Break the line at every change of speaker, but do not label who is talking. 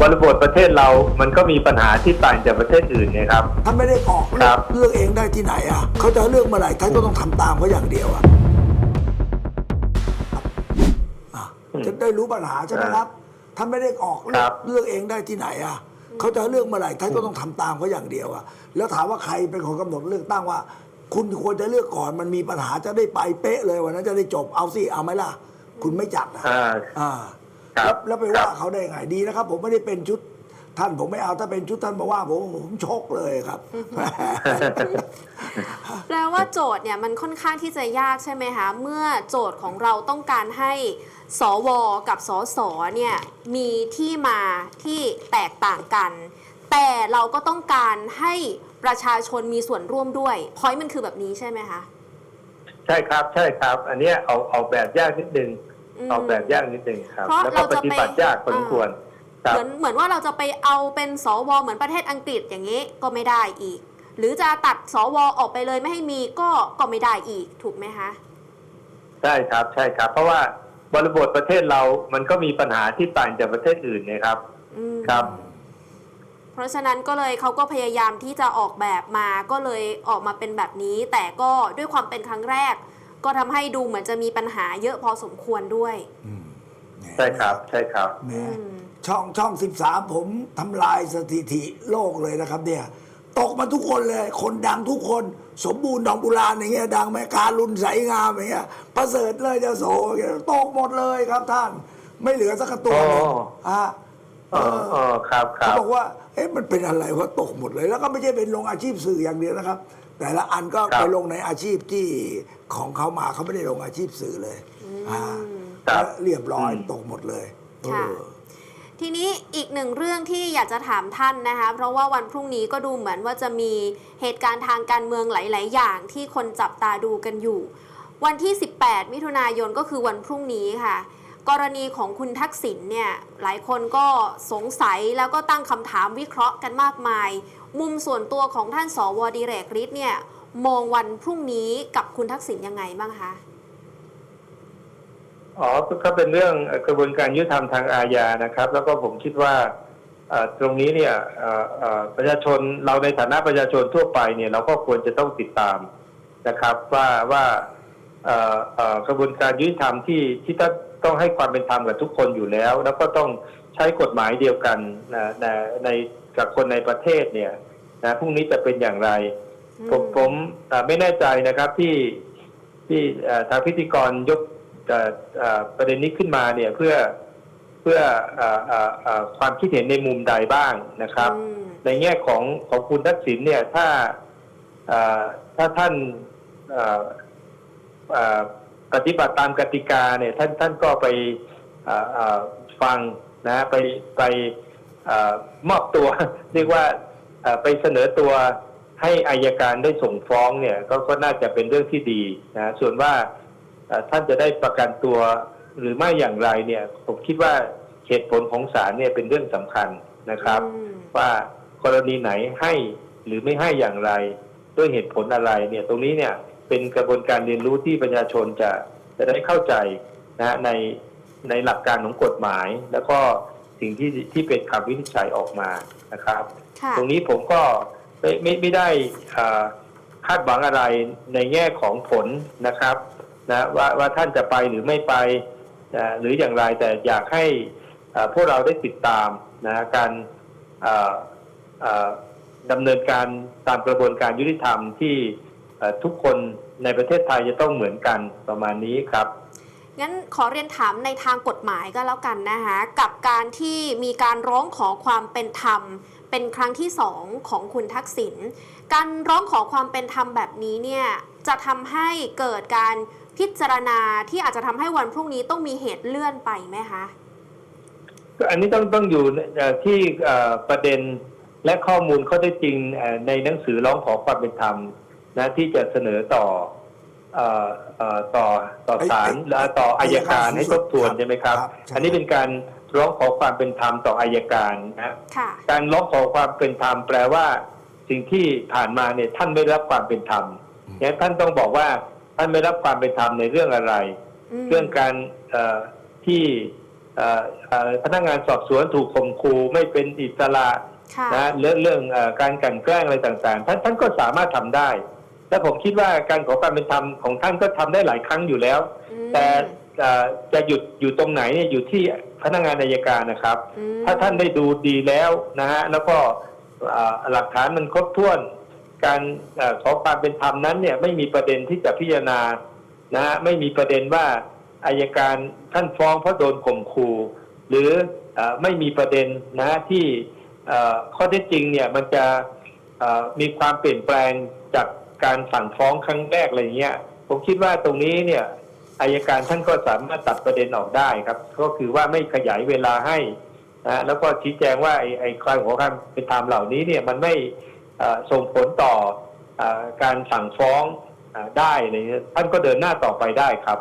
บริบทประเทศเรามันก็มีปัญหาที่ต่างจากประเทศอื่นเนะครับ
ท่านไม่ได้ออก
ค
เลื
รั
อบกเลือกเองได้ที่ไหนอะเขาจะเลือกเมื่อไหร่ท่านก็ต้องทำตามเขาอย่างเดียวอะอะจะได้รู้ปัญหาใช่ไหมครับท่านไม่ได้ออกเลื
ค
อ
รั
ก
บ
เลือกเองได้ที่ไหนอะเขาจะเลือกเมื่อไหร่ท่านก็ต้องทำตามเขาอย่างเดียวอะแล้วถามว่าใครเป็นคนกำหนดเลือกตั้งว่า คุณควรจะเลือกก่อนมันมีปัญหาจะได้ไปเป๊ะเลยวันนั้นจะได้จบเอาสิเอาไหมล่ะ คุณไม่จัดอะ
อ่า
อ่า
ครับ
แล้วแล้วไป
ครั
ว่า
บ
เขาได้ไงดีนะครับ ผมไม่ได้เป็นชุดท่านผมไม่เอาถ้าเป็นชุดท่านมาว่าผมผมชกเลยครับ
แปลว่าโจทย์เนี่ยมันค่อนข้างที่จะยากใช่ไหมคะเมื่อโจทย์ของเราต้องการให้สวกับสสเนี่ยมีที่มาที่แตกต่างกัน แต่เราก็ต้องการให้ประชาชนมีส่วนร่วมด้วยพอยมันคือแบบนี้ใช่ไหมคะ
ใช่ครับใช่ครับ อันเนี้ยเอาเอาแบบยากนิดนึง
ม
ออกแบบยากนิดนึงครับ
เพราะ
แล้วก็
เรา
ป
จะไป
ฏิบัติยากพอสมควรครับ
เหมือนเหมือนว่าเราจะไปเอาเป็นสวเหมือนประเทศอังกฤษอย่างนี้ก็ไม่ได้อีก หรือจะตัดสวออกไปเลยไม่ให้มีก็ก็ไม่ได้อีกถูกไหมคะ
ใช่ครับใช่ครับ เพราะว่าบริบทประเทศเรามันก็มีปัญหาที่ต่างจากประเทศอื่นนะครับ
อืม
ครับ
เพราะฉะนั้นก็เลยเขาก็พยายามที่จะออกแบบมาก็เลยออกมาเป็นแบบนี้ แต่ก็ด้วยความเป็นครั้งแรก ก็ทำให้ดูเหมือนจะมีปัญหาเยอะพอสมควรด้วย
ใช่ครับ ใช่ครับ
แหม
อืม
ช่องช่องสิบสามผมทำลายสถิติโลกเลยนะครับ เนี่ย ตกมาทุกคนเลย คนดังทุกคน สมบูรณ์ดองบุรานอย่างเงี้ยดังไหมการุณใสงามอย่างเงี้ยประเสริฐเลยเจ้าโสอย่างเงี้ยตกหมดเลยครับท่าน ไม่เหลือสักตัวหนึง
อ๋อ
อะ
เออเออครับค
เขา
รับ
บอกว่าเอ๊ะมันเป็นอะไรวะตกหมดเลย แล้วก็ไม่ใช่เป็นลงอาชีพสื่ออย่างเดียวนะครับ แต่ละอันก็
ครับ
ไปลงในอาชีพที่ของเขามาเขาไม่ได้ลงอาชีพสื่อเลยอ่า
ครับ
เรียบร้อย
อืม
ตกหมดเลย
ค่ะ
เออ
ทีนี้อีกหนึ่งเรื่องที่อยากจะถามท่านนะคะ เพราะว่าวันพรุ่งนี้ก็ดูเหมือนว่าจะมีเหตุการณ์ทางการเมืองหลาย ๆ อย่างที่คนจับตาดูกันอยู่ วันที่ 18 มิถุนายนก็คือวันพรุ่งนี้ค่ะ กรณีของคุณทักษิณเนี่ยหลายคนก็สงสัยแล้วก็ตั้งคำถามวิเคราะห์กันมากมาย มุมส่วนตัวของท่านสวดีเรกฤทธิ์เนี่ยมองวันพรุ่งนี้กับคุณทักษิณยังไงบ้างคะ
อ๋อก็เป็นเรื่องกระบวนการยุติธรรมทางอาญานะครับ แล้วก็ผมคิดว่าตรงนี้เนี่ยประชาชนเราในฐานะประชาชนทั่วไปเนี่ยเราก็ควรจะต้องติดตามนะครับ ว่าว่ากระบวนการยุติธรรมที่ที่ต้องให้ความเป็นธรรมกับทุกคนอยู่แล้ว แล้วก็ต้อง ใช้กฎหมายเดียวกันนะในในกับคนในประเทศเนี่ยนะพรุ่งนี้จะเป็นอย่างไร ผม
อืม
ผมเอ่อไม่แน่ใจนะครับที่ที่เอ่อทางพิธีกรยกเอ่อเอ่อประเด็นนี้ขึ้นมาเนี่ยเพื่อเพื่อเอ่อเอ่อเอ่อความคิดเห็นในมุมใดบ้างนะครับ
อืม
ในแง่ของของคุณทักษิณเนี่ยถ้าเอ่อถ้าท่านเอ่อเอ่อปฏิบัติตามกติกาเนี่ยท่านท่านก็ไปเอ่อเอ่อฟัง นะไปไปเอ่อมอบตัวเรียกว่าเอ่อไปเสนอตัวให้อายการได้ส่งฟ้องเนี่ยก็ก็น่าจะเป็นเรื่องที่ดีนะส่วนว่าเอ่อท่านจะได้ประกันตัวหรือไม่อย่างไรเนี่ยผมคิดว่าเหตุผลของศาลเนี่ยเป็นเรื่องสำคัญนะครับ
อืม
ว่ากรณีไหนให้หรือไม่ให้อย่างไร ด้วยเหตุผลอะไรเนี่ยตรงนี้เนี่ยเป็นกระบวนการเรียนรู้ที่ประชาชนจะจะได้เข้าใจนะใน ในหลักการของกฎหมาย แล้วก็สิ่งที่ที่เป็นคำวินิจฉัยออกมานะครับ
ค่ะ
ตรงนี้ผมก็ไม่ไม่ไม่ได้อ่าคาดหวังอะไรในแง่ของผลนะครับนะว่าว่าท่านจะไปหรือไม่ไปนะหรืออย่างไรแต่อยากให้อ่าพวกเราได้ติดตามนะการอ่าอ่าดำเนินการตามกระบวนการยุติธรรมที่เอ่อทุกคนในประเทศไทยจะต้องเหมือนกันประมาณนี้ครับ
งั้นขอเรียนถามในทางกฎหมายก็แล้วกันนะคะกับการที่มีการร้องขอความเป็นธรรม เป็นครั้งที่สองของคุณทักษิณการร้องขอความเป็นธรรมแบบนี้เนี่ยจะทำให้เกิดการพิจารณาที่อาจจะทำให้วันพรุ่งนี้ต้องมีเหตุเลื่อนไปไหมคะ
ก็อันนี้ต้องต้องอยู่ที่ประเด็นและข้อมูลข้อเท็จจริงในหนังสือร้องขอความเป็นธรรมนะที่จะเสนอต่อ ต่อต่อศาล
ไอ้
และต่ออายการ
อัยการ
ให้ทบทวน
ครับ
ใช่ไหมครับ
ครับใช่
อันนี้เป็นการร้องขอความเป็นธรรมต่ออายการนะ
ค่ะ
การร้องขอความเป็นธรรมแปลว่า สิ่งที่ผ่านมาเนี่ยท่านไม่ได้รับความเป็นธรรมเนี่ยท่านต้องบอกว่าท่านไม่รับความเป็นธรรมในเรื่องอะไร
ม
เรื่องการเอ่อที่เอ่อเอ่อพนักงานสอบสวนถูกข่มขู่ไม่เป็นอิสระ
ค่ะ
นะเรื่องเรื่องเอ่อการกลันแกล้งอะไรต่างๆท่านท่านก็สามารถทำได้ และผมคิดว่าการขอความเป็นธรรมของท่านก็ทำได้หลายครั้งอยู่แล้ว
อืม
แต่เอ่อจะหยุดอยู่ตรงไหนเนี่ยอยู่ที่พนักงานอัยการนะครับ
อืม
ถ้าท่านได้ดูดีแล้วนะฮะแล้วก็เอ่อหลักฐานมันครบถ้วน การเอ่อขอความเป็นธรรมนั้นเนี่ยไม่มีประเด็นที่จะพิจารณานะฮะไม่มีประเด็นว่าอายการท่านฟ้องเพราะโดนข่มขู่หรือเออไม่มีประเด็นนะฮะที่เอ่อข้อเท็จจริงเนี่ยมันจะเอ่อมีความเปลี่ยนแปลงจาก การสั่งฟ้องครั้งแรกอะไรเงี้ย ผมคิดว่าตรงนี้เนี่ยอายการท่านก็สามารถตัดประเด็นออกได้ครับ ก็คือว่าไม่ขยายเวลาให้นะแล้วก็ชี้แจงว่าไอ้ไอ้ความขอความเป็นธรรมเหล่านี้เนี่ยมันไม่ส่งผลต่ออการสั่งฟ้องอได้อะไรเงี้ยท่านก็เดินหน้าต่อไปได้ครับ